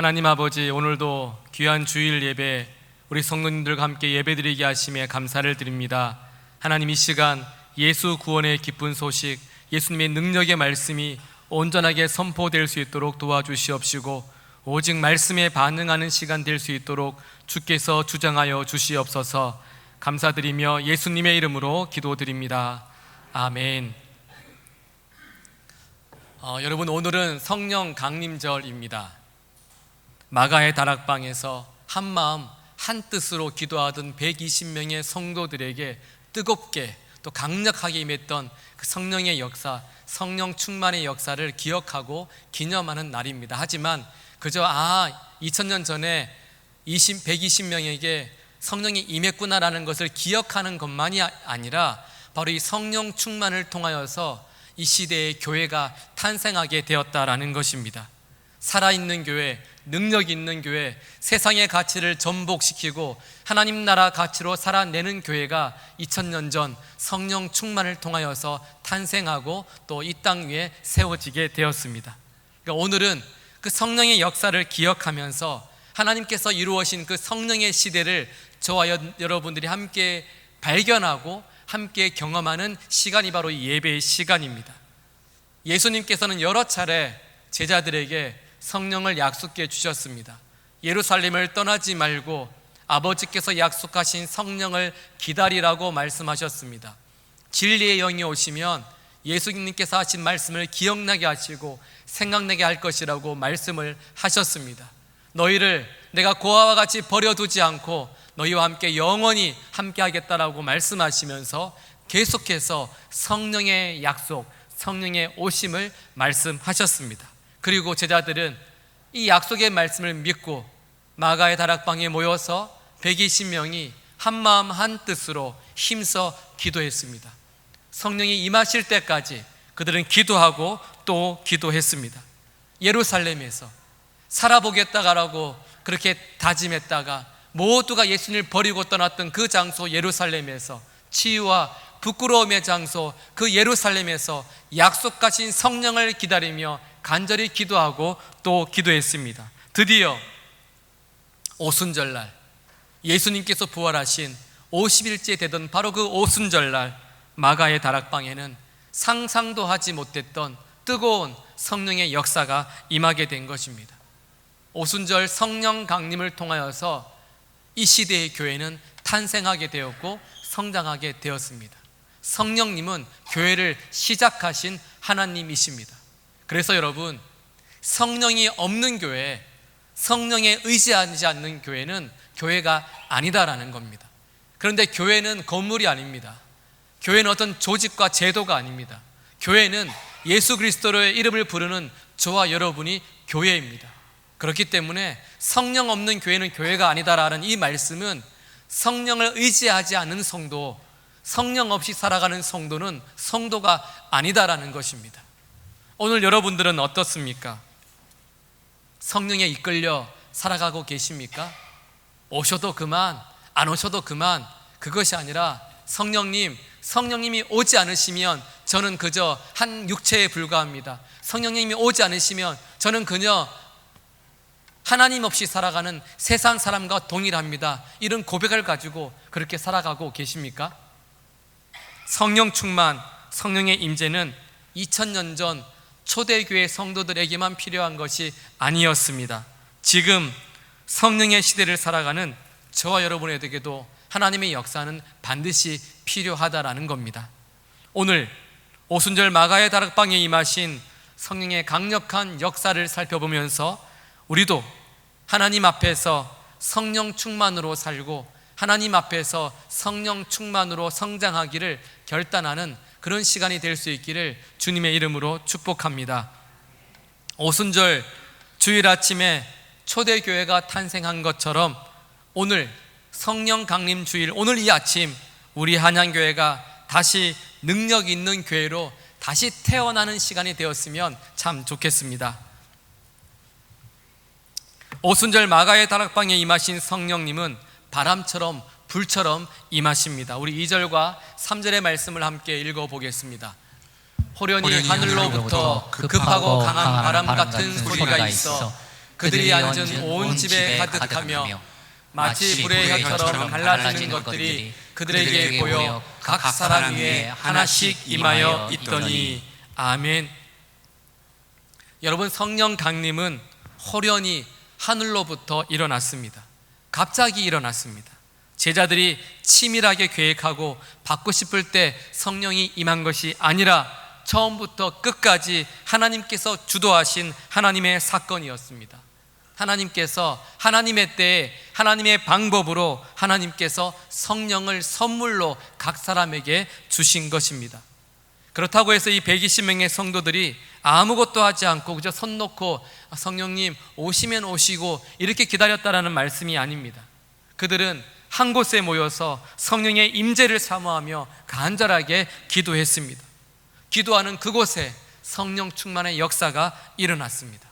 하나님 아버지 오늘도 귀한 주일 예배 우리 성도님들과 함께 예배드리게 하심에 감사를 드립니다. 하나님 이 시간 예수 구원의 기쁜 소식 예수님의 능력의 말씀이 온전하게 선포될 수 있도록 도와주시옵시고 오직 말씀에 반응하는 시간 될 수 있도록 주께서 주장하여 주시옵소서 감사드리며 예수님의 이름으로 기도드립니다. 아멘. 어, 여러분 오늘은 성령 강림절입니다. 마가의 다락방에서 한 마음 한 뜻으로 기도하던 120명의 성도들에게 뜨겁게 또 강력하게 임했던 그 성령의 역사, 성령 충만의 역사를 기억하고 기념하는 날입니다. 하지만 그저 아 2000년 전에 20, 120명에게 성령이 임했구나라는 것을 기억하는 것만이 아- 아니라 바로 이 성령 충만을 통하여서 이 시대의 교회가 탄생하게 되었다라는 것입니다. 살아있는 교회, 능력 있는 교회, 세상의 가치를 전복시키고 하나님 나라 가치로 살아내는 교회가 2000년 전 성령 충만을 통하여서 탄생하고 또 이 땅 위에 세워지게 되었습니다. 그러니까 오늘은 그 성령의 역사를 기억하면서 하나님께서 이루어신 그 성령의 시대를 저와 여, 여러분들이 함께 발견하고 함께 경험하는 시간이 바로 이 예배의 시간입니다. 예수님께서는 여러 차례 제자들에게 성령을 약속해 주셨습니다. 예루살렘을 떠나지 말고 아버지께서 약속하신 성령을 기다리라고 말씀하셨습니다. 진리의 영이 오시면 예수님께서 하신 말씀을 기억나게 하시고 생각나게 할 것이라고 말씀을 하셨습니다. 너희를 내가 고아와 같이 버려두지 않고 너희와 함께 영원히 함께 하겠다라고 말씀하시면서 계속해서 성령의 약속, 성령의 오심을 말씀하셨습니다. 그리고 제자들은 이 약속의 말씀을 믿고 마가의 다락방에 모여서 120명이 한 마음 한 뜻으로 힘써 기도했습니다. 성령이 임하실 때까지 그들은 기도하고 또 기도했습니다. 예루살렘에서 살아보겠다가라고 그렇게 다짐했다가 모두가 예수님을 버리고 떠났던 그 장소 예루살렘에서 치유와 부끄러움의 장소 그 예루살렘에서 약속하신 성령을 기다리며 간절히 기도하고 또 기도했습니다. 드디어 오순절날 예수님께서 부활하신 50일째 되던 바로 그 오순절날 마가의 다락방에는 상상도 하지 못했던 뜨거운 성령의 역사가 임하게 된 것입니다. 오순절 성령 강림을 통하여서 이 시대의 교회는 탄생하게 되었고 성장하게 되었습니다. 성령님은 교회를 시작하신 하나님이십니다. 그래서 여러분, 성령이 없는 교회, 성령에 의지하지 않는 교회는 교회가 아니다라는 겁니다. 그런데 교회는 건물이 아닙니다. 교회는 어떤 조직과 제도가 아닙니다. 교회는 예수 그리스도의 이름을 부르는 저와 여러분이 교회입니다. 그렇기 때문에 성령 없는 교회는 교회가 아니다라는 이 말씀은 성령을 의지하지 않는 성도, 성령 없이 살아가는 성도는 성도가 아니다라는 것입니다. 오늘 여러분들은 어떻습니까? 성령에 이끌려 살아가고 계십니까? 오셔도 그만, 안 오셔도 그만, 그것이 아니라 성령님, 성령님이 오지 않으시면 저는 그저 한 육체에 불과합니다. 성령님이 오지 않으시면 저는 그저 하나님 없이 살아가는 세상 사람과 동일합니다. 이런 고백을 가지고 그렇게 살아가고 계십니까? 성령 충만, 성령의 임재는 2000년 전 초대교회 성도들에게만 필요한 것이 아니었습니다. 지금 성령의 시대를 살아가는 저와 여러분에게도 하나님의 역사는 반드시 필요하다라는 겁니다. 오늘 오순절 마가의 다락방에 임하신 성령의 강력한 역사를 살펴보면서 우리도 하나님 앞에서 성령 충만으로 살고 하나님 앞에서 성령 충만으로 성장하기를 결단하는 그런 시간이 될 수 있기를 주님의 이름으로 축복합니다. 오순절 주일 아침에 초대교회가 탄생한 것처럼 오늘 성령 강림 주일 오늘 이 아침 우리 한양교회가 다시 능력 있는 교회로 다시 태어나는 시간이 되었으면 참 좋겠습니다. 오순절 마가의 다락방에 임하신 성령님은 바람처럼 불처럼 임하십니다. 우리 2절과 3절의 말씀을 함께 읽어 보겠습니다. 호련히 호련히 하늘로부터 하늘로부터 급하고 강한 바람 같은 소리가 있어 그들이 앉은 온 집에 가득하며 마치 불의 혀처럼 갈라지는 것들이 그들에게 보여 각 사람 위에 하나씩 임하여 있더니 아멘. 여러분 성령 강림은 호련히 하늘로부터 일어났습니다. 갑자기 일어났습니다. 제자들이 치밀하게 계획하고 받고 싶을 때 성령이 임한 것이 아니라 처음부터 끝까지 하나님께서 주도하신 하나님의 사건이었습니다. 하나님께서 하나님의 때에 하나님의 방법으로 하나님께서 성령을 선물로 각 사람에게 주신 것입니다. 그렇다고 해서 이 120명의 성도들이 아무것도 하지 않고 그저 손 놓고 성령님 오시면 오시고 이렇게 기다렸다라는 말씀이 아닙니다. 그들은 한 곳에 모여서 성령의 임재를 사모하며 간절하게 기도했습니다. 기도하는 그곳에 성령 충만의 역사가 일어났습니다.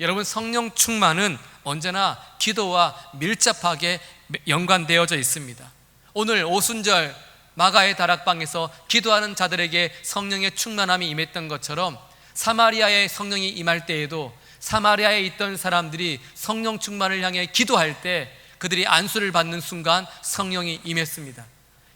여러분 성령 충만은 언제나 기도와 밀접하게 연관되어져 있습니다. 오늘 오순절 마가의 다락방에서 기도하는 자들에게 성령의 충만함이 임했던 것처럼 사마리아의 성령이 임할 때에도 사마리아에 있던 사람들이 성령 충만을 향해 기도할 때 그들이 안수를 받는 순간 성령이 임했습니다.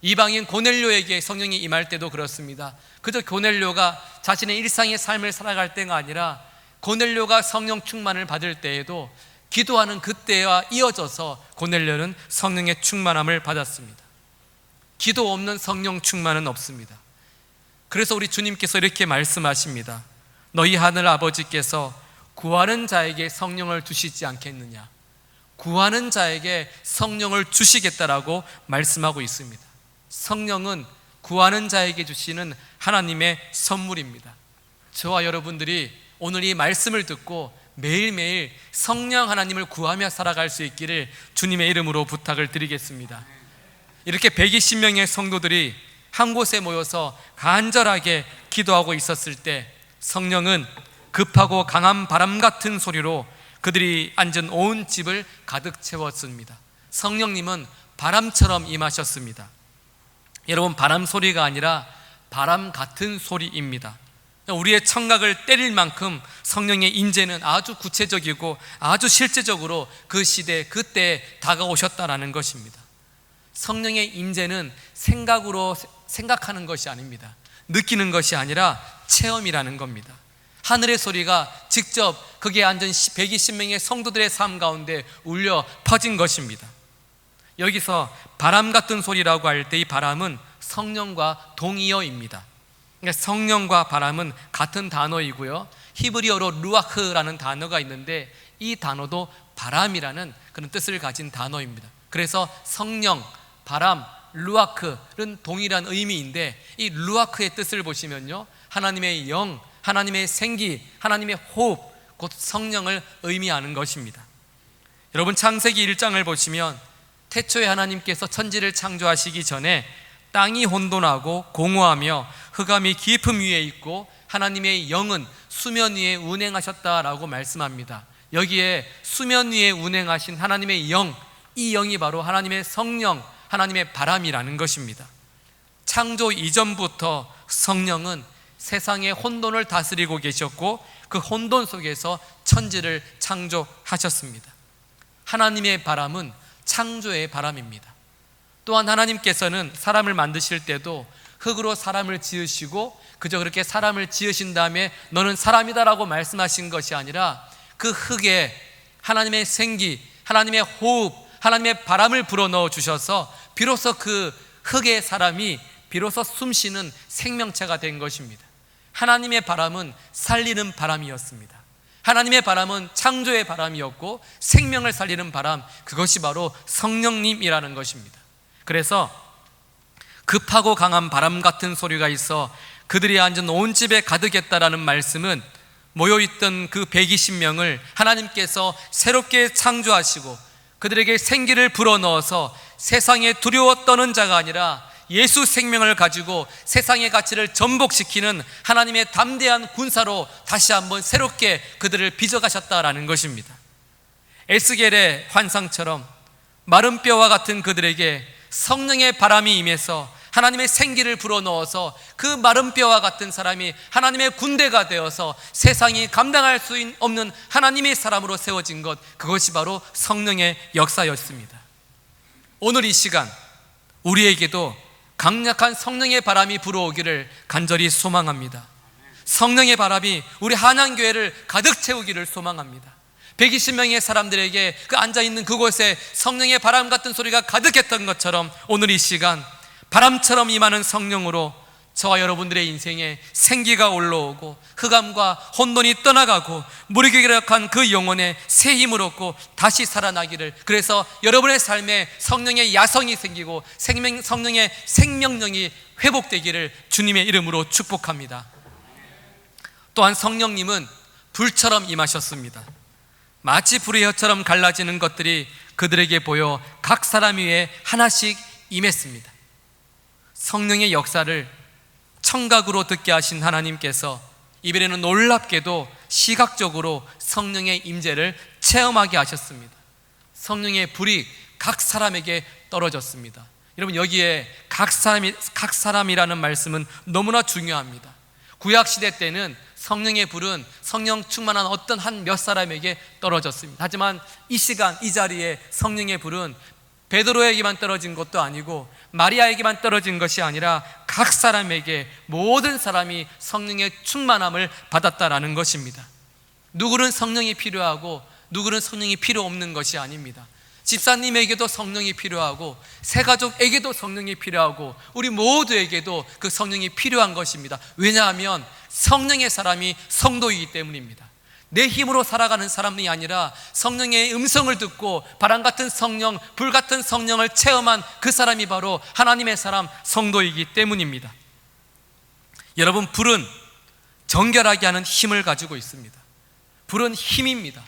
이방인 고넬료에게 성령이 임할 때도 그렇습니다. 그저 고넬료가 자신의 일상의 삶을 살아갈 때가 아니라 고넬료가 성령 충만을 받을 때에도 기도하는 그때와 이어져서 고넬료는 성령의 충만함을 받았습니다. 기도 없는 성령 충만은 없습니다. 그래서 우리 주님께서 이렇게 말씀하십니다. 너희 하늘 아버지께서 구하는 자에게 성령을 주시지 않겠느냐? 구하는 자에게 성령을 주시겠다라고 말씀하고 있습니다. 성령은 구하는 자에게 주시는 하나님의 선물입니다. 저와 여러분들이 오늘 이 말씀을 듣고 매일매일 성령 하나님을 구하며 살아갈 수 있기를 주님의 이름으로 부탁을 드리겠습니다. 이렇게 120명의 성도들이 한 곳에 모여서 간절하게 기도하고 있었을 때 성령은 급하고 강한 바람 같은 소리로 그들이 앉은 온 집을 가득 채웠습니다. 성령님은 바람처럼 임하셨습니다. 여러분, 바람 소리가 아니라 바람 같은 소리입니다. 우리의 청각을 때릴 만큼 성령의 인재는 아주 구체적이고 아주 실제적으로 그 시대 그때 다가오셨다라는 것입니다. 성령의 인재는 생각으로 생각하는 것이 아닙니다. 느끼는 것이 아니라 체험이라는 겁니다. 하늘의 소리가 직접 거기에 앉은 120명의 성도들의 삶 가운데 울려 퍼진 것입니다. 여기서 바람 같은 소리라고 할 때 이 바람은 성령과 동의어입니다. 그러니까 성령과 바람은 같은 단어이고요. 히브리어로 루아흐라는 단어가 있는데 이 단어도 바람이라는 그런 뜻을 가진 단어입니다. 그래서 성령, 바람, 루아크는 동일한 의미인데 이 루아크의 뜻을 보시면요. 하나님의 영, 하나님의 생기, 하나님의 호흡, 곧 성령을 의미하는 것입니다. 여러분 창세기 1장을 보시면 태초에 하나님께서 천지를 창조하시기 전에 땅이 혼돈하고 공허하며 흑암이 깊음 위에 있고 하나님의 영은 수면 위에 운행하셨다라고 말씀합니다. 여기에 수면 위에 운행하신 하나님의 영, 이 영이 바로 하나님의 성령, 하나님의 바람이라는 것입니다. 창조 이전부터 성령은 세상의 혼돈을 다스리고 계셨고 그 혼돈 속에서 천지를 창조하셨습니다. 하나님의 바람은 창조의 바람입니다. 또한 하나님께서는 사람을 만드실 때도 흙으로 사람을 지으시고 그저 그렇게 사람을 지으신 다음에 너는 사람이다라고 말씀하신 것이 아니라 그 흙에 하나님의 생기, 하나님의 호흡, 하나님의 바람을 불어넣어 주셔서 비로소 그 흙의 사람이 비로소 숨쉬는 생명체가 된 것입니다. 하나님의 바람은 살리는 바람이었습니다. 하나님의 바람은 창조의 바람이었고 생명을 살리는 바람, 그것이 바로 성령님이라는 것입니다. 그래서 급하고 강한 바람 같은 소리가 있어 그들이 앉은 온 집에 가득했다라는 말씀은 모여있던 그 120명을 하나님께서 새롭게 창조하시고 그들에게 생기를 불어넣어서 세상에 두려워 떠는 자가 아니라 예수 생명을 가지고 세상의 가치를 전복시키는 하나님의 담대한 군사로 다시 한번 새롭게 그들을 빚어가셨다라는 것입니다. 에스겔의 환상처럼 마른 뼈와 같은 그들에게 성령의 바람이 임해서 하나님의 생기를 불어넣어서 그 마른 뼈와 같은 사람이 하나님의 군대가 되어서 세상이 감당할 수 없는 하나님의 사람으로 세워진 것 그것이 바로 성령의 역사였습니다. 오늘 이 시간 우리에게도 강력한 성령의 바람이 불어오기를 간절히 소망합니다. 성령의 바람이 우리 한양교회를 가득 채우기를 소망합니다. 120명의 사람들에게 그 앉아있는 그곳에 성령의 바람 같은 소리가 가득했던 것처럼 오늘 이 시간 바람처럼 임하는 성령으로 저와 여러분들의 인생에 생기가 올라오고 흑암과 혼돈이 떠나가고 무르기력한 그 영혼에 새 힘을 얻고 다시 살아나기를. 그래서 여러분의 삶에 성령의 야성이 생기고 생명, 성령의 생명력이 회복되기를 주님의 이름으로 축복합니다. 또한 성령님은 불처럼 임하셨습니다. 마치 불의 혀처럼 갈라지는 것들이 그들에게 보여 각 사람 위에 하나씩 임했습니다. 성령의 역사를 청각으로 듣게 하신 하나님께서 이번에는 놀랍게도 시각적으로 성령의 임재를 체험하게 하셨습니다. 성령의 불이 각 사람에게 떨어졌습니다. 여러분 여기에 각 사람이 각 사람이라는 말씀은 너무나 중요합니다. 구약 시대 때는 성령의 불은 성령 충만한 어떤 한 몇 사람에게 떨어졌습니다. 하지만 이 시간 이 자리에 성령의 불은 베드로에게만 떨어진 것도 아니고 마리아에게만 떨어진 것이 아니라 각 사람에게 모든 사람이 성령의 충만함을 받았다라는 것입니다. 누구는 성령이 필요하고 누구는 성령이 필요 없는 것이 아닙니다. 집사님에게도 성령이 필요하고 새 가족에게도 성령이 필요하고 우리 모두에게도 그 성령이 필요한 것입니다. 왜냐하면 성령의 사람이 성도이기 때문입니다. 내 힘으로 살아가는 사람이 아니라 성령의 음성을 듣고 바람 같은 성령, 불 같은 성령을 체험한 그 사람이 바로 하나님의 사람 성도이기 때문입니다. 여러분, 불은 정결하게 하는 힘을 가지고 있습니다. 불은 힘입니다.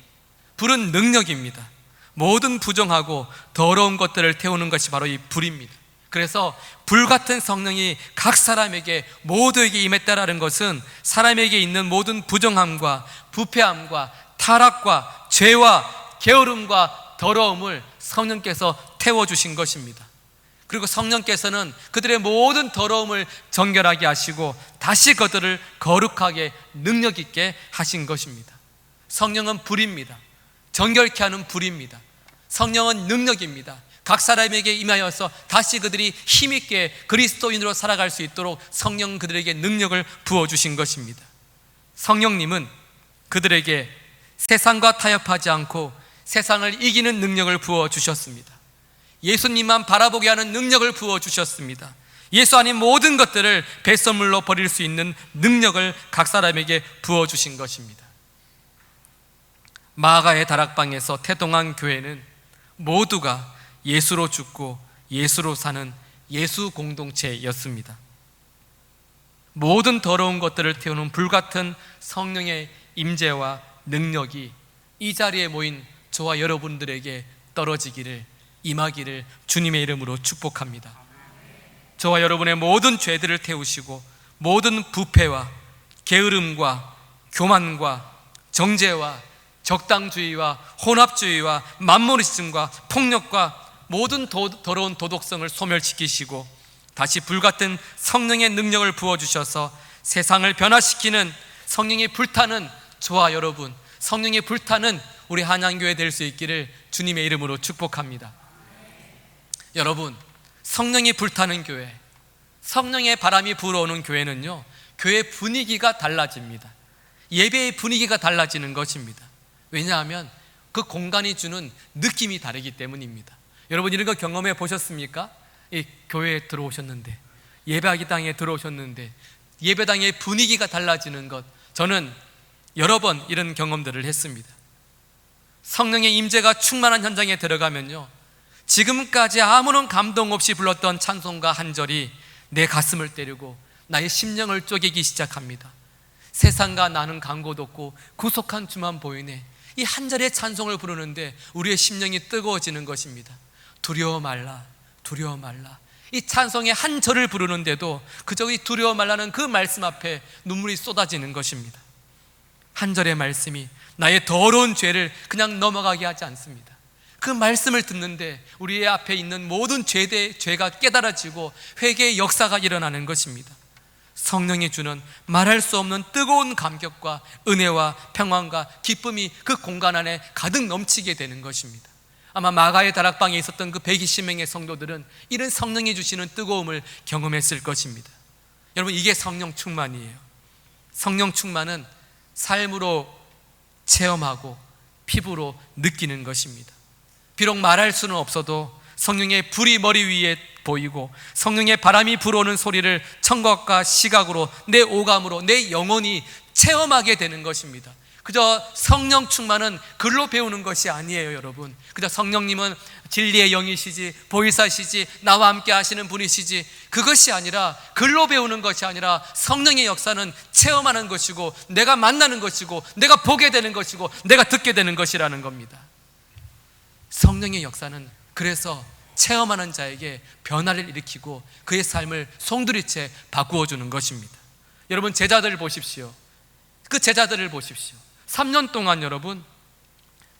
불은 능력입니다. 모든 부정하고 더러운 것들을 태우는 것이 바로 이 불입니다. 그래서 불같은 성령이 각 사람에게 모두에게 임했다라는 것은 사람에게 있는 모든 부정함과 부패함과 타락과 죄와 게으름과 더러움을 성령께서 태워주신 것입니다. 그리고 성령께서는 그들의 모든 더러움을 정결하게 하시고 다시 그들을 거룩하게 능력 있게 하신 것입니다. 성령은 불입니다. 정결케 하는 불입니다. 성령은 능력입니다. 각 사람에게 임하여서 다시 그들이 힘있게 그리스도인으로 살아갈 수 있도록 성령 그들에게 능력을 부어주신 것입니다. 성령님은 그들에게 세상과 타협하지 않고 세상을 이기는 능력을 부어주셨습니다. 예수님만 바라보게 하는 능력을 부어주셨습니다. 예수 아닌 모든 것들을 배선물로 버릴 수 있는 능력을 각 사람에게 부어주신 것입니다. 마가의 다락방에서 태동한 교회는 모두가 예수로 죽고 예수로 사는 예수 공동체였습니다. 모든 더러운 것들을 태우는 불같은 성령의 임재와 능력이 이 자리에 모인 저와 여러분들에게 떨어지기를 임하기를 주님의 이름으로 축복합니다. 저와 여러분의 모든 죄들을 태우시고 모든 부패와 게으름과 교만과 정죄와 적당주의와 혼합주의와 만모리즘과 폭력과 모든 도, 더러운 도덕성을 소멸시키시고 다시 불같은 성령의 능력을 부어주셔서 세상을 변화시키는 성령이 불타는 저와 여러분 성령이 불타는 우리 한양교회 될 수 있기를 주님의 이름으로 축복합니다. 여러분 성령이 불타는 교회 성령의 바람이 불어오는 교회는요 교회 분위기가 달라집니다. 예배의 분위기가 달라지는 것입니다. 왜냐하면 그 공간이 주는 느낌이 다르기 때문입니다 여러분 이런 거 경험해 보셨습니까? 이 교회에 들어오셨는데 예배하기 땅에 들어오셨는데 예배당의 분위기가 달라지는 것 저는 여러 번 이런 경험들을 했습니다. 성령의 임재가 충만한 현장에 들어가면요. 지금까지 아무런 감동 없이 불렀던 찬송가 한 절이 내 가슴을 때리고 나의 심령을 쪼개기 시작합니다. 세상과 나는 간곳 없고 구속한 주만 보이네. 이 한 절의 찬송을 부르는데 우리의 심령이 뜨거워지는 것입니다. 두려워 말라, 두려워 말라. 이 찬송의 한 절을 부르는데도 그저 이 두려워 말라는 그 말씀 앞에 눈물이 쏟아지는 것입니다. 한 절의 말씀이 나의 더러운 죄를 그냥 넘어가게 하지 않습니다. 그 말씀을 듣는데 우리의 앞에 있는 모든 죄대 죄가 깨달아지고 회개의 역사가 일어나는 것입니다. 성령이 주는 말할 수 없는 뜨거운 감격과 은혜와 평안과 기쁨이 그 공간 안에 가득 넘치게 되는 것입니다. 아마 마가의 다락방에 있었던 그 120명의 성도들은 이런 성령이 주시는 뜨거움을 경험했을 것입니다. 여러분 이게 성령 충만이에요. 성령 충만은 삶으로 체험하고 피부로 느끼는 것입니다. 비록 말할 수는 없어도 성령의 불이 머리 위에 보이고 성령의 바람이 불어오는 소리를 청각과 시각으로 내 오감으로 내 영혼이 체험하게 되는 것입니다. 그저 성령 충만은 글로 배우는 것이 아니에요, 여러분. 그저 성령님은 진리의 영이시지, 보이사시지, 나와 함께 하시는 분이시지. 그것이 아니라 글로 배우는 것이 아니라 성령의 역사는 체험하는 것이고, 내가 만나는 것이고, 내가 보게 되는 것이고, 내가 듣게 되는 것이라는 겁니다. 성령의 역사는 그래서 체험하는 자에게 변화를 일으키고 그의 삶을 송두리째 바꾸어 주는 것입니다. 여러분 제자들을 보십시오. 그 제자들을 보십시오. 3년 동안 여러분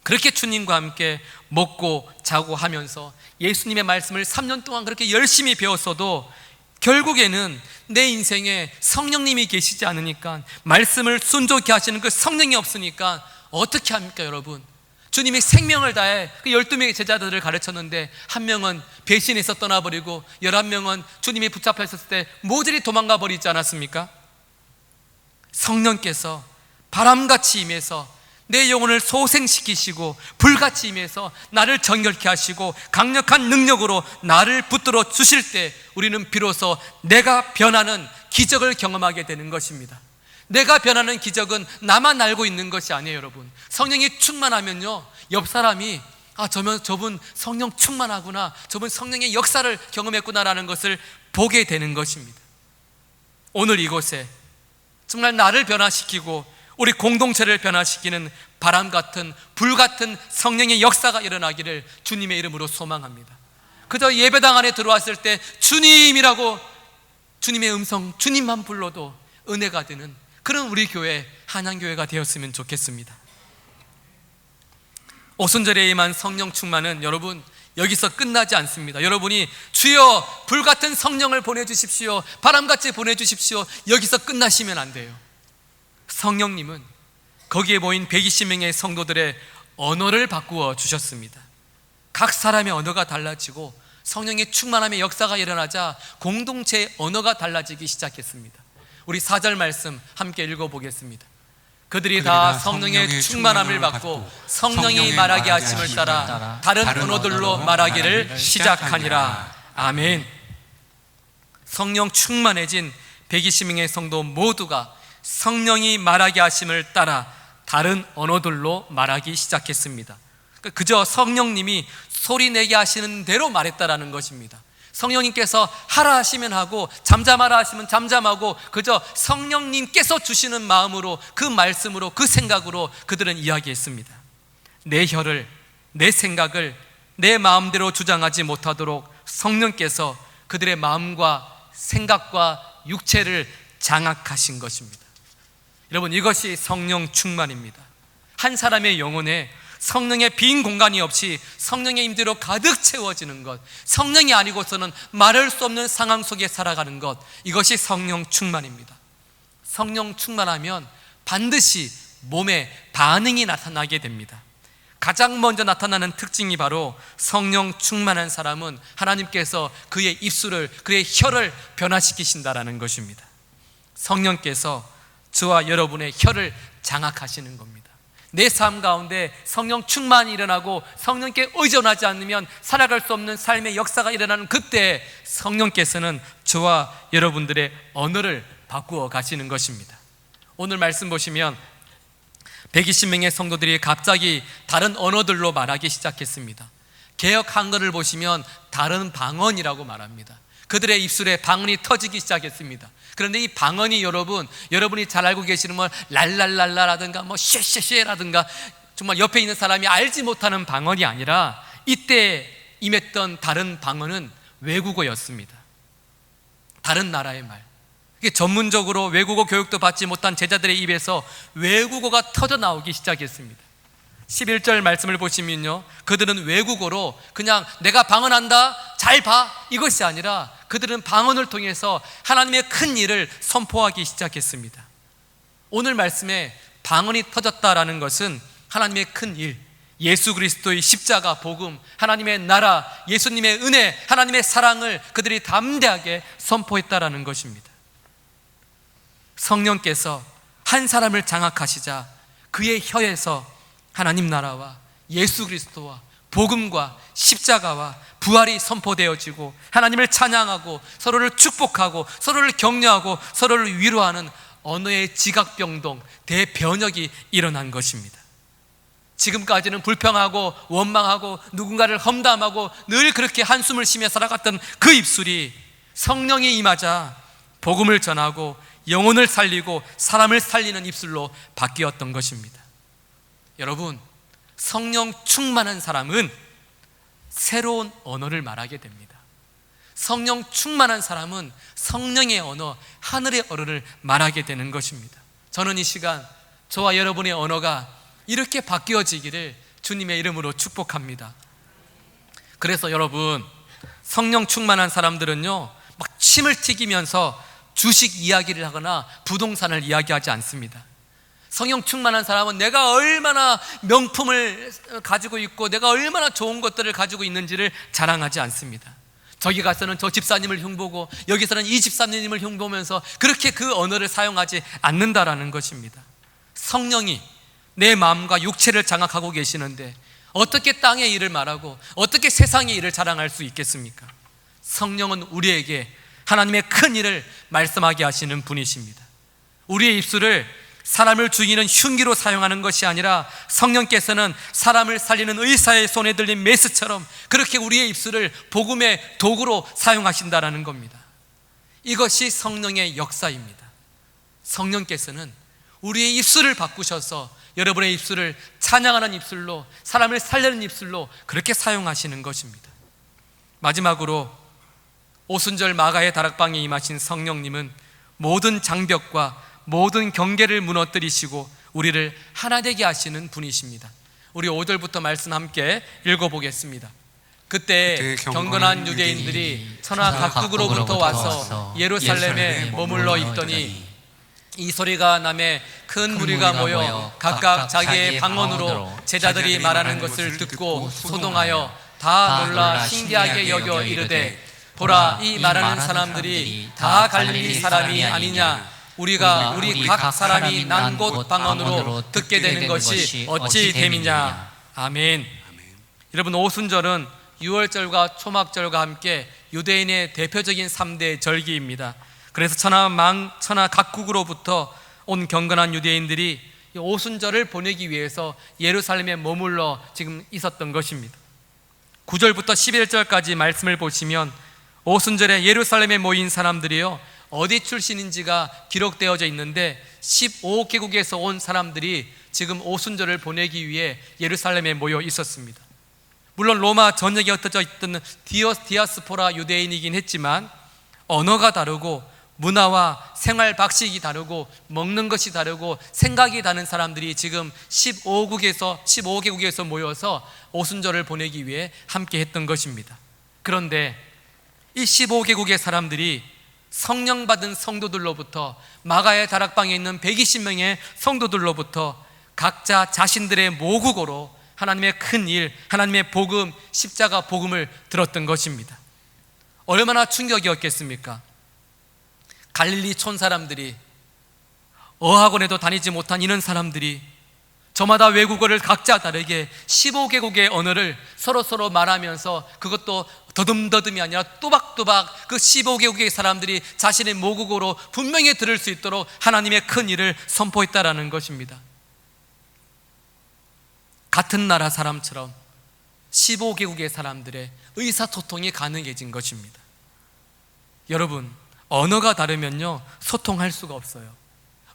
그렇게 주님과 함께 먹고 자고 하면서 예수님의 말씀을 3년 동안 그렇게 열심히 배웠어도 결국에는 내 인생에 성령님이 계시지 않으니까 말씀을 순종케 하시는 그 성령이 없으니까 어떻게 합니까, 여러분? 주님이 생명을 다해 그 12명의 제자들을 가르쳤는데 한 명은 배신해서 떠나버리고 11명은 주님이 붙잡혀 있었을 때 모조리 도망가 버리지 않았습니까? 성령께서 바람같이 임해서 내 영혼을 소생시키시고 불같이 임해서 나를 정결케 하시고 강력한 능력으로 나를 붙들어 주실 때 우리는 비로소 내가 변하는 기적을 경험하게 되는 것입니다. 내가 변하는 기적은 나만 알고 있는 것이 아니에요, 여러분. 성령이 충만하면요, 옆 사람이 아, 저면 저분 성령 충만하구나. 저분 성령의 역사를 경험했구나라는 것을 보게 되는 것입니다. 오늘 이곳에 정말 나를 변화시키고 우리 공동체를 변화시키는 바람 같은 불 같은 성령의 역사가 일어나기를 주님의 이름으로 소망합니다. 그저 예배당 안에 들어왔을 때 주님이라고 주님의 음성 주님만 불러도 은혜가 되는 그런 우리 교회 한양교회가 되었으면 좋겠습니다. 오순절에 임한 성령 충만은 여러분 여기서 끝나지 않습니다. 여러분이 주여 불 같은 성령을 보내 주십시오. 바람같이 보내 주십시오. 여기서 끝나시면 안 돼요. 성령님은 거기에 모인 120명의 성도들의 언어를 바꾸어 주셨습니다. 각 사람의 언어가 달라지고 성령의 충만함의 역사가 일어나자 공동체의 언어가 달라지기 시작했습니다. 우리 4절 말씀 함께 읽어보겠습니다. 그들이 다 성령의 충만함을 받고 성령이 말하게 하심을 따라 다른 언어들로 말하기를 시작하니라. 아멘. 성령 충만해진 120명의 성도 모두가 성령이 말하게 하심을 따라 다른 언어들로 말하기 시작했습니다. 그러니까 그저 성령님이 소리 내게 하시는 대로 말했다라는 것입니다. 성령님께서 하라 하시면 하고 잠잠하라 하시면 잠잠하고 그저 성령님께서 주시는 마음으로 그 말씀으로 그 생각으로 그들은 이야기했습니다. 내 혀를 내 생각을 내 마음대로 주장하지 못하도록 성령께서 그들의 마음과 생각과 육체를 장악하신 것입니다. 여러분 이것이 성령 충만입니다. 한 사람의 영혼에 성령의 빈 공간이 없이 성령의 임재로 가득 채워지는 것, 성령이 아니고서는 말할 수 없는 상황 속에 살아가는 것, 이것이 성령 충만입니다. 성령 충만하면 반드시 몸에 반응이 나타나게 됩니다. 가장 먼저 나타나는 특징이 바로 성령 충만한 사람은 하나님께서 그의 입술을, 그의 혀를 변화시키신다라는 것입니다. 성령께서 저와 여러분의 혀를 장악하시는 겁니다. 내 삶 가운데 성령 충만이 일어나고 성령께 의존하지 않으면 살아갈 수 없는 삶의 역사가 일어나는 그때 성령께서는 저와 여러분들의 언어를 바꾸어 가시는 것입니다. 오늘 말씀 보시면 120명의 성도들이 갑자기 다른 언어들로 말하기 시작했습니다. 개혁 한글을 보시면 다른 방언이라고 말합니다. 그들의 입술에 방언이 터지기 시작했습니다. 그런데 이 방언이 여러분, 여러분이 잘 알고 계시는 뭐 랄랄랄라라든가 뭐 쉐쉐쉐라든가 정말 옆에 있는 사람이 알지 못하는 방언이 아니라 이때 임했던 다른 방언은 외국어였습니다. 다른 나라의 말. 이게 전문적으로 외국어 교육도 받지 못한 제자들의 입에서 외국어가 터져 나오기 시작했습니다. 11절 말씀을 보시면요. 그들은 외국어로 그냥 내가 방언한다, 잘 봐. 이것이 아니라 그들은 방언을 통해서 하나님의 큰 일을 선포하기 시작했습니다. 오늘 말씀에 방언이 터졌다라는 것은 하나님의 큰 일, 예수 그리스도의 십자가 복음, 하나님의 나라, 예수님의 은혜, 하나님의 사랑을 그들이 담대하게 선포했다라는 것입니다. 성령께서 한 사람을 장악하시자 그의 혀에서 하나님 나라와 예수 그리스도와 복음과 십자가와 부활이 선포되어지고 하나님을 찬양하고 서로를 축복하고 서로를 격려하고 서로를 위로하는 언어의 지각병동 대변혁이 일어난 것입니다. 지금까지는 불평하고 원망하고 누군가를 험담하고 늘 그렇게 한숨을 쉬며 살아갔던 그 입술이 성령이 임하자 복음을 전하고 영혼을 살리고 사람을 살리는 입술로 바뀌었던 것입니다. 여러분, 성령 충만한 사람은 새로운 언어를 말하게 됩니다. 성령 충만한 사람은 성령의 언어, 하늘의 언어를 말하게 되는 것입니다. 저는 이 시간 저와 여러분의 언어가 이렇게 바뀌어지기를 주님의 이름으로 축복합니다. 그래서 여러분, 성령 충만한 사람들은요, 막 침을 튀기면서 주식 이야기를 하거나 부동산을 이야기하지 않습니다. 성령 충만한 사람은 내가 얼마나 명품을 가지고 있고 내가 얼마나 좋은 것들을 가지고 있는지를 자랑하지 않습니다. 저기 가서는 저 집사님을 흉보고 여기서는 이 집사님을 흉보면서 그렇게 그 언어를 사용하지 않는다라는 것입니다. 성령이 내 마음과 육체를 장악하고 계시는데 어떻게 땅의 일을 말하고 어떻게 세상의 일을 자랑할 수 있겠습니까? 성령은 우리에게 하나님의 큰 일을 말씀하게 하시는 분이십니다. 우리의 입술을 사람을 죽이는 흉기로 사용하는 것이 아니라 성령께서는 사람을 살리는 의사의 손에 들린 메스처럼 그렇게 우리의 입술을 복음의 도구로 사용하신다라는 겁니다. 이것이 성령의 역사입니다. 성령께서는 우리의 입술을 바꾸셔서 여러분의 입술을 찬양하는 입술로 사람을 살리는 입술로 그렇게 사용하시는 것입니다. 마지막으로 오순절 마가의 다락방에 임하신 성령님은 모든 장벽과 모든 경계를 무너뜨리시고 우리를 하나 되게 하시는 분이십니다. 우리 5절부터 말씀 함께 읽어보겠습니다. 그때 경건한 유대인들이 천하 각국으로부터 와서 예루살렘에 머물러 있더니 이 소리가 남에 큰 무리가 모여 각각 자기의 방언으로 제자들이 말하는 것을 듣고 소동하여 다 놀라 신기하게 여겨 이르되 보라 이 말하는 사람들이 다 갈릴리 사람이 아니냐 우리가 우리 각 사람이 난 곳 방언으로 듣게 되는 것이 어찌 됨이냐? 아멘. 여러분 오순절은 6월절과 초막절과 함께 유대인의 대표적인 3대 절기입니다. 그래서 천하 망 천하 각국으로부터 온 경건한 유대인들이 이 오순절을 보내기 위해서 예루살렘에 머물러 지금 있었던 것입니다. 9절부터 11절까지 말씀을 보시면 오순절에 예루살렘에 모인 사람들이요 어디 출신인지가 기록되어져 있는데 15개국에서 온 사람들이 지금 오순절을 보내기 위해 예루살렘에 모여 있었습니다. 물론 로마 전역에 흩어져 있던 디아스포라 유대인이긴 했지만 언어가 다르고 문화와 생활 방식이 다르고 먹는 것이 다르고 생각이 다른 사람들이 지금 15국에서 15개국에서 모여서 오순절을 보내기 위해 함께 했던 것입니다. 그런데 이 15개국의 사람들이 성령 받은 성도들로부터 마가의 다락방에 있는 120명의 성도들로부터 각자 자신들의 모국어로 하나님의 큰 일, 하나님의 복음, 십자가 복음을 들었던 것입니다. 얼마나 충격이었겠습니까? 갈릴리 촌 사람들이 어학원에도 다니지 못한 이런 사람들이 저마다 외국어를 각자 다르게 15개국의 언어를 서로서로 말하면서 그것도 더듬더듬이 아니라 또박또박 그 15개국의 사람들이 자신의 모국어로 분명히 들을 수 있도록 하나님의 큰 일을 선포했다라는 것입니다. 같은 나라 사람처럼 15개국의 사람들의 의사소통이 가능해진 것입니다. 여러분, 언어가 다르면요, 소통할 수가 없어요.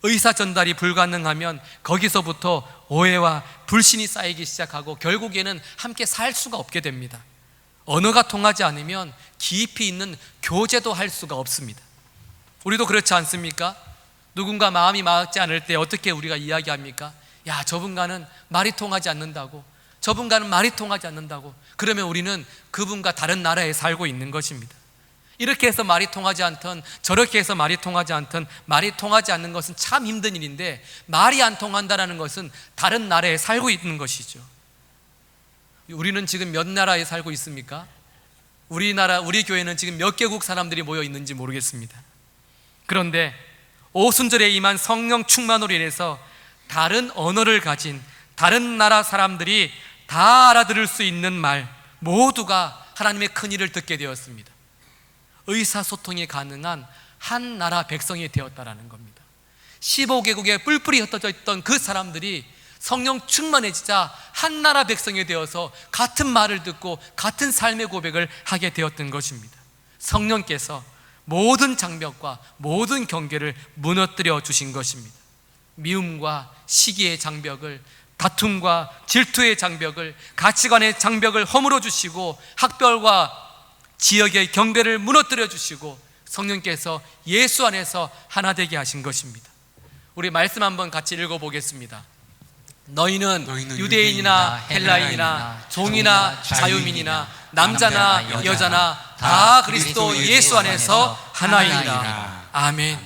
의사 전달이 불가능하면 거기서부터 오해와 불신이 쌓이기 시작하고 결국에는 함께 살 수가 없게 됩니다. 언어가 통하지 않으면 깊이 있는 교제도 할 수가 없습니다. 우리도 그렇지 않습니까? 누군가 마음이 맞지 않을 때 어떻게 우리가 이야기합니까? 야, 저분과는 말이 통하지 않는다고. 저분과는 말이 통하지 않는다고. 그러면 우리는 그분과 다른 나라에 살고 있는 것입니다. 이렇게 해서 말이 통하지 않던 저렇게 해서 말이 통하지 않던 말이 통하지 않는 것은 참 힘든 일인데 말이 안 통한다라는 것은 다른 나라에 살고 있는 것이죠. 우리는 지금 몇 나라에 살고 있습니까? 우리나라 우리 교회는 지금 몇 개국 사람들이 모여 있는지 모르겠습니다. 그런데 오순절에 임한 성령 충만으로 인해서 다른 언어를 가진 다른 나라 사람들이 다 알아들을 수 있는 말 모두가 하나님의 큰 일을 듣게 되었습니다. 의사소통이 가능한 한 나라 백성이 되었다라는 겁니다. 15개국에 뿔뿔이 흩어져 있던 그 사람들이 성령 충만해지자 한 나라 백성이 되어서 같은 말을 듣고 같은 삶의 고백을 하게 되었던 것입니다. 성령께서 모든 장벽과 모든 경계를 무너뜨려 주신 것입니다. 미움과 시기의 장벽을 다툼과 질투의 장벽을 가치관의 장벽을 허물어 주시고 학별과 지역의 경계를 무너뜨려 주시고 성령께서 예수 안에서 하나 되게 하신 것입니다. 우리 말씀 한번 같이 읽어 보겠습니다. 너희는, 너희는 유대인이나 헬라인이나 종이나 자유민이나 남자나 여자나 다다 그리스도 예수 안에서. 하나이니라. 아멘.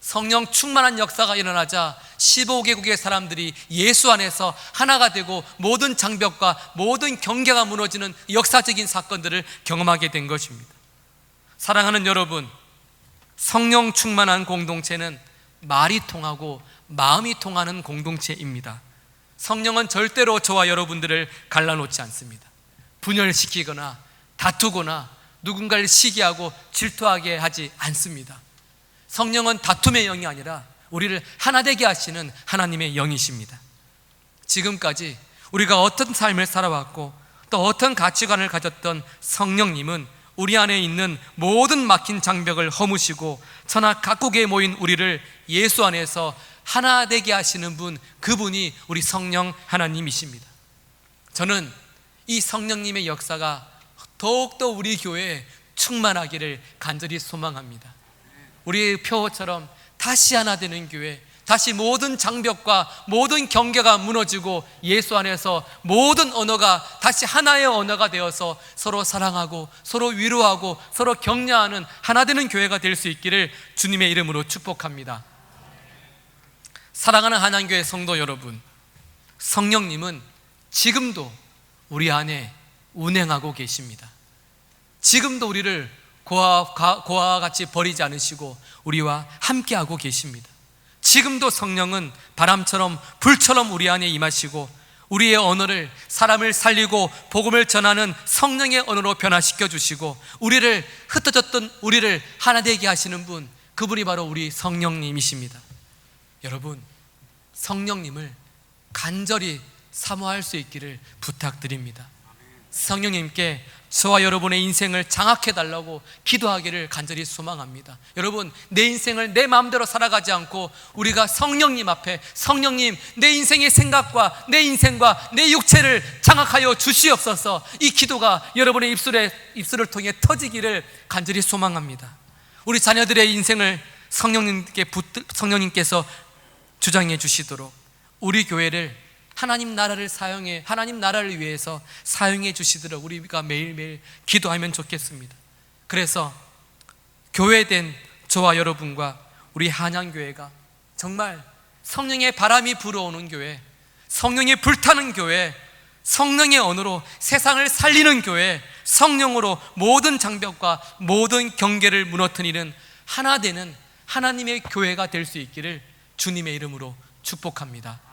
성령 충만한 역사가 일어나자 15개국의 사람들이 예수 안에서 하나가 되고 모든 장벽과 모든 경계가 무너지는 역사적인 사건들을 경험하게 된 것입니다. 사랑하는 여러분, 성령 충만한 공동체는 말이 통하고 마음이 통하는 공동체입니다. 성령은 절대로 저와 여러분들을 갈라놓지 않습니다. 분열시키거나 다투거나 누군가를 시기하고 질투하게 하지 않습니다. 성령은 다툼의 영이 아니라 우리를 하나 되게 하시는 하나님의 영이십니다. 지금까지 우리가 어떤 삶을 살아왔고 또 어떤 가치관을 가졌던 성령님은 우리 안에 있는 모든 막힌 장벽을 허무시고 천하 각국에 모인 우리를 예수 안에서 하나 되게 하시는 분 그분이 우리 성령 하나님이십니다. 저는 이 성령님의 역사가 더욱더 우리 교회에 충만하기를 간절히 소망합니다. 우리의 표처럼 다시 하나 되는 교회, 다시 모든 장벽과 모든 경계가 무너지고 예수 안에서 모든 언어가 다시 하나의 언어가 되어서 서로 사랑하고 서로 위로하고 서로 격려하는 하나 되는 교회가 될 수 있기를 주님의 이름으로 축복합니다. 사랑하는 한양교회 성도 여러분, 성령님은 지금도 우리 안에 운행하고 계십니다. 지금도 우리를 고아와, 고아와 같이 버리지 않으시고 우리와 함께하고 계십니다. 지금도 성령은 바람처럼 불처럼 우리 안에 임하시고 우리의 언어를 사람을 살리고 복음을 전하는 성령의 언어로 변화시켜 주시고 우리를 흩어졌던 우리를 하나 되게 하시는 분 그분이 바로 우리 성령님이십니다. 여러분 성령님을 간절히 사모할 수 있기를 부탁드립니다. 성령님께 저와 여러분의 인생을 장악해 달라고 기도하기를 간절히 소망합니다. 여러분, 내 인생을 내 마음대로 살아가지 않고 우리가 성령님 앞에 성령님 내 인생의 생각과 내 인생과 내 육체를 장악하여 주시옵소서. 이 기도가 여러분의 입술에 입술을 통해 터지기를 간절히 소망합니다. 우리 자녀들의 인생을 성령님께 붙, 성령님께서 주장해 주시도록 우리 교회를 하나님 나라를 사용해 하나님 나라를 위해서 사용해 주시도록 우리가 매일매일 기도하면 좋겠습니다. 그래서 교회된 저와 여러분과 우리 한양교회가 정말 성령의 바람이 불어오는 교회, 성령이 불타는 교회, 성령의 언어로 세상을 살리는 교회, 성령으로 모든 장벽과 모든 경계를 무너뜨리는 하나 되는 하나님의 교회가 될 수 있기를 주님의 이름으로 축복합니다.